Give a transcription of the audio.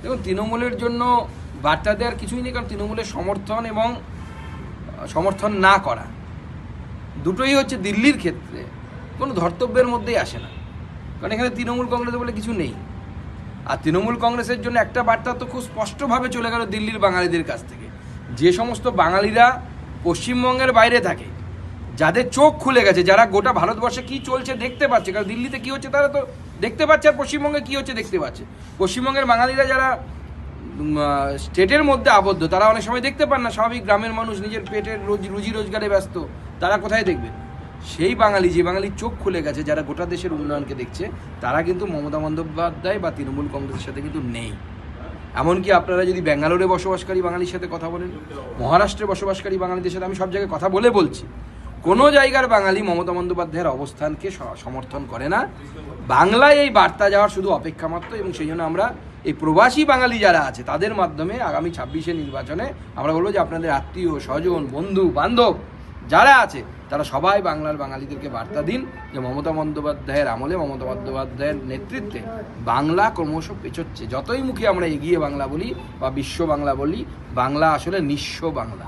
দেখুন, তৃণমূলের জন্য বার্তা দেওয়ার কিছুই নেই, কারণ তৃণমূলের সমর্থন এবং সমর্থন না করা দুটোই হচ্ছে দিল্লির ক্ষেত্রে কোনো ধর্তব্যের মধ্যেই আসে না। কারণ এখানে তৃণমূল কংগ্রেস বলে কিছু নেই। আর তৃণমূল কংগ্রেসের জন্য একটা বার্তা তো খুব স্পষ্টভাবে চলে গেল দিল্লির বাঙালিদের কাছ থেকে। যে সমস্ত বাঙালিরা পশ্চিমবঙ্গের বাইরে থাকে যাদের চোখ খুলে গেছে, যারা গোটা ভারতবর্ষে কি চলছে দেখতে পাচ্ছে, কারণ দিল্লিতে কি হচ্ছে তারা তো দেখতে পাচ্ছে আর পশ্চিমবঙ্গে কি হচ্ছে দেখতে পাচ্ছে। পশ্চিমবঙ্গের বাঙালিরা যারা স্টেটের মধ্যে আবদ্ধ, তারা অনেক সময় দেখতে পান না, স্বাভাবিক গ্রামের মানুষ নিজের পেটের রোজ, রুজি রোজগারে ব্যস্ত, তারা কোথায় দেখবে? সেই বাঙালি, যে বাঙালির চোখ খুলে গেছে, যারা গোটা দেশের উন্নয়নকে দেখছে, তারা কিন্তু মমতা বন্দ্যোপাধ্যায় বা তৃণমূল কংগ্রেসের সাথে কিন্তু নেই। এমনকি আপনারা যদি ব্যাঙ্গালোরে বসবাসকারী বাঙালির সাথে কথা বলেন, মহারাষ্ট্রে বসবাসকারী বাঙালিদের সাথে আমি সব জায়গায় কথা বলে বলছি কোনো জায়গার বাঙালি মমতা বন্দ্যোপাধ্যায়ের অবস্থানকে সমর্থন করে না। বাংলায় এই বার্তা যাওয়ার শুধু অপেক্ষা মাত্র এবং সেই জন্য আমরা এই প্রবাসী বাঙালি যারা আছে, তাদের মাধ্যমে আগামী ছাব্বিশে নির্বাচনে আমরা বলব যে আপনাদের আত্মীয়, স্বজন, বন্ধু, বান্ধব যারা আছে, তারা সবাই বাংলার বাঙালিদেরকে বার্তা দিন যে মমতা বন্দ্যোপাধ্যায়ের আমলে, মমতা বন্দ্যোপাধ্যায়ের নেতৃত্বে বাংলা ক্রমশ পেছোচ্ছে। যতই মুখে আমরা এগিয়ে বাংলা বলি বা বিশ্ব বাংলা বলি, বাংলা আসলে নিঃস্ব বাংলা।